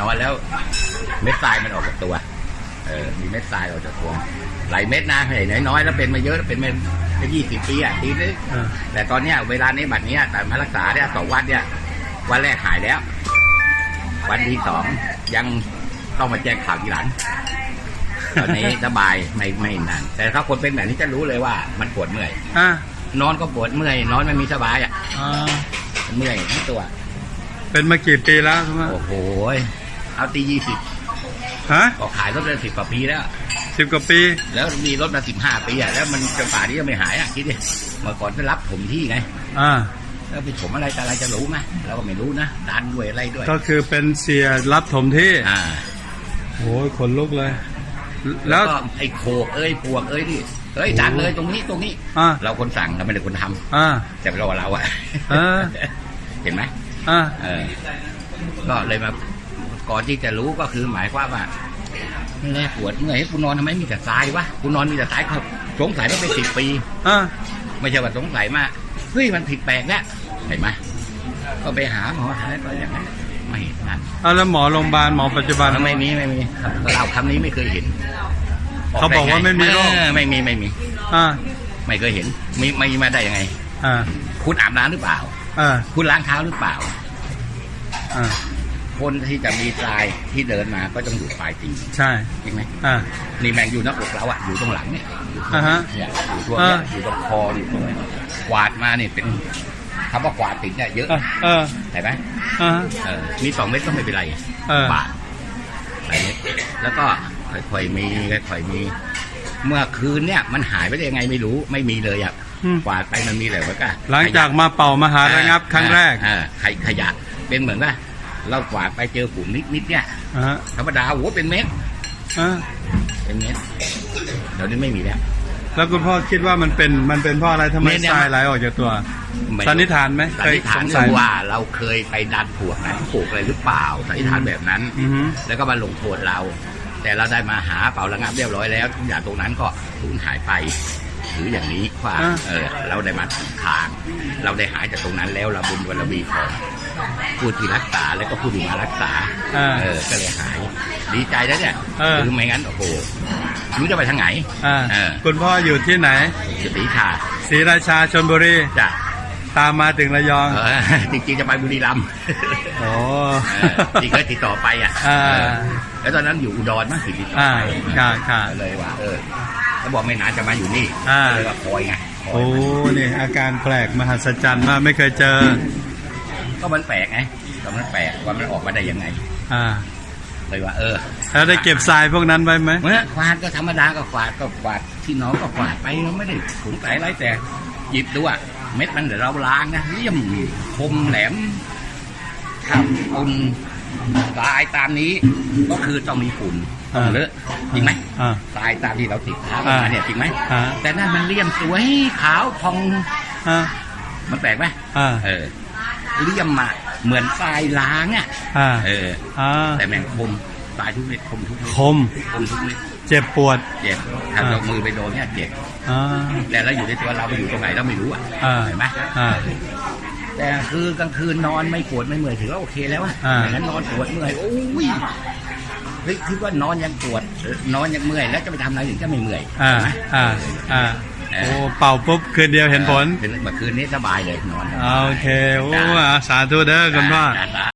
นอนแล้วเม็ดทรายมันออกจากตัว เออ มีเม็ดทรายออกจากตัวหลายเม็ดนะเห็นน้อยๆแล้วเป็นมาเยอะแล้วเป็นมาเป็นยี่สิบปีอะทีนึงอ่าแต่ตอนเนี้ยเวลานี้บัดเนี้ยแต่มารักษาเนี่ยต่อวันเนี่ยวันแรกหายแล้ว วันที่สองยังต้องมาแจ้งข่าวทีหลังตอนนี้สบายไม่ไม่นานแต่ถ้าคนเป็นแบบนี้จะรู้เลยว่ามันปวดเมื่อยอ่านอนก็ปวดเมื่อยนอนไม่มีสบายอะอ่าเมื่อยทั้งตัว เป็นมากี่ปีแล้วคุณพ่อโอ้โหเอาตียี่สิบฮะก็ขายรถได้สิบกว่าปีแล้ว สิบกว่าปี แล้วมีรถมาสิบห้าปีอะแล้วมันจะป่านี้ยังไม่หายอะคิดดิเมื่อก่อนไปรับผมที่ไงอ่าแล้วไปถมอะไรแต่อะไรจะรู้ไหมเราก็ไม่รู้นะดันด้วยอะไรด้วย ก็คือเป็นเสียรับถมที่อ่าโอ้ยขนลุกเลย แล้แล้ววก็ไอ้โขกเอ้ยปวกเอ้ยนี่เอ้ยดันเลยตรงนี้ตรงนี้อ่าเราคนสั่งเราไม่ได้คนทำอ่าแต่เราเราอะเออเห็นไหม อ่าเออ ก็เลยมาก่อนที่จะรู้ก็คือหมายความว่าไม่แน่ปวดเมื่อยกูนอนทำไมมีแต่ทรายวะกูนอนมีแต่ทรายเขาสงสัยมาเป็นสิบปีอ่าไม่ใช่ว่าสงสัยมากเฮ้ยมันผิดแปลกแล้วเห็นไหมก็ไปหาหมอหาอะไรก็อย่างนั้นไม่เห็นนั่นอ่าแล้วหมอโรงพยาบาลหมอปัจจุบัน ไม่มีไม่มีเราคำนี้ไม่เคยเห็นเขาบอกว่าไม่มีโรคเออไม่มีไม่มีอ่าไม่เคยเห็นมีไม่มาได้ยังไง อ่า คุณอาบน้ำหรือเปล่า อ่าคุณล้างเท้าหรือเปล่าอ่าคนที่จะมีทรายที่เดินมาก็ต้องอยู่ปลายตีนใช่จริงไหมอ่า นี่แมงอยู่หน้าอกเราอะอยู่ตรงหลังเนี่ยอยู่ตรงอ่าฮะเนี่ยอยู่ตรงเนี่ยอ่า อยู่ตรงคออยู่ตรงนี้กวาดมาเนี่ยเป็นคำว่ากวาดติดเนี่ยเยอะอ่าเออเห็นไหมอ่าเออมีสองเม็ดก็ไม่เป็นไรเออ บาทหลายเม็ดแล้วก็ค่อยๆมีค่อยๆมี เมื่อคืนเนี่ยมันหายไปได้ยังไงไม่รู้ไม่มีเลยอะอืม กวาดไปมันมีเลยว่าก็หลังจากมาเป่ามหาระงับครั้งแรกอ่าขยขยะเป็นเหมือนว่าเรากวาดไปเจอฝุ่นนิดๆเนี่ยอ่าฮะธรรมดาโอ้โหเป็นเม็ดอ่าเป็นเม็ดเดี๋ยวนี้ไม่มีแล้ว แล้วคุณพ่อคิดว่ามันเป็นมันเป็นเพราะอะไรทำไมเนี่ยเนี่ย ทรายไหลออกจากตัว ไม่สันนิษฐานไหมสันนิษฐานเคยสงสัยว่าเราเคยไปดันปลวกนั้นปลูกอะไรหรือเปล่าสันนิษฐานแบบนั้น อือฮึ แล้วก็มาลงโทษเรา แต่เราได้มาหาเป่าระงับเรียบร้อยแล้วทุกอย่างตรงนั้นก็สูญหายไปหรืออย่างนี้ว่าอ่าเออเราได้มาถึงทาง เราได้หายจากตรงนั้นแล้วเราบุญบารมีของผู้ที่รักษาแล้วก็ผู้ที่มารักษาอ่าเออก็เลยหายดีใจแล้วเนี่ยเออคือไม่งั้นโอ้โหไรู้จะไปทางไหนอ่าเออคุณพ่ออยู่ที่ไหนจะตีชาศรีราชาชลบุรีจ้ะ ตามมาถึงระยอง เออจริงๆจะไปบุรีรัมย์โอ้ เออที่เคยติดต่อไปอะอ่า เออแล้วตอนนั้นอยู่อุดรมั้งที่ติดต่ออ่าไปค่ะค่ะ ก็เลยว่า เออแล้วบอกไม่นานจะมาอยู่นี่อ่า ก็เลยว่าคอยไงคอยโอ้นี่อาการแปลกมหัศจรรย์มากไม่เคยเจอ ก็มันแปลกไงก็มันแปลกว่ามันออกมาได้ยังไง อ่า เลยว่า เออแล้วได้เก็บทรายพวกนั้นไว้ไหม เมื่อกวาดก็ธรรมดาก็กวาดก็กวาดที่น้องก็กวาดไปเราไม่ได้สงสัยอะไรแต่หยิบดูอะ เม็ดมันเดี๋ยวเราล้างนะเลี่ยมคมแหลมทำอุ่นลายตามนี้ ก็คือต้องมีฝุ่นต้องเลอะจริงไหมอ่าทรายตามที่เราติดเท้าอ่ามาเนี่ยจริงไหมอ่า แต่นั่นมันเลี่ยมสวยขาวพองอ่ามันแปลกไหมอ่าเออ เลี่ยมมาเหมือนทรายล้างอะอ่าเออ อ่าแต่แมงคมทรายทุกเม็ดคมทุกเม็ดคม คมทุกเม็ด เจ็บปวด เจ็บถ้าเรามือไปโดนเนี่ยเจ็บอ่า แต่เราอยู่ในตัวเราไปอยู่ตรงไหนเราไม่รู้อะอ่า เห็นไหมอ่า แต่คือกลางคืนนอนไม่ปวดไม่เมื่อยถือว่าโอเคแล้วอะอ่าไม่งั้นนอนปวดเมื่อยโอ้ยเฮ้ยคิดว่านอนยังปวดเออนอนยังเมื่อยแล้วจะไปทำอะไรถึงจะไม่เมื่อยอ่า เห็นไหมอ่า อ่า โอ้เป่าปุ๊บคืนเดียวเห็นผลเมื่อคืนนี้สบายเลยนอน โอเค โอ้อ่าสาธุเด้อคุณพ่อ จ้า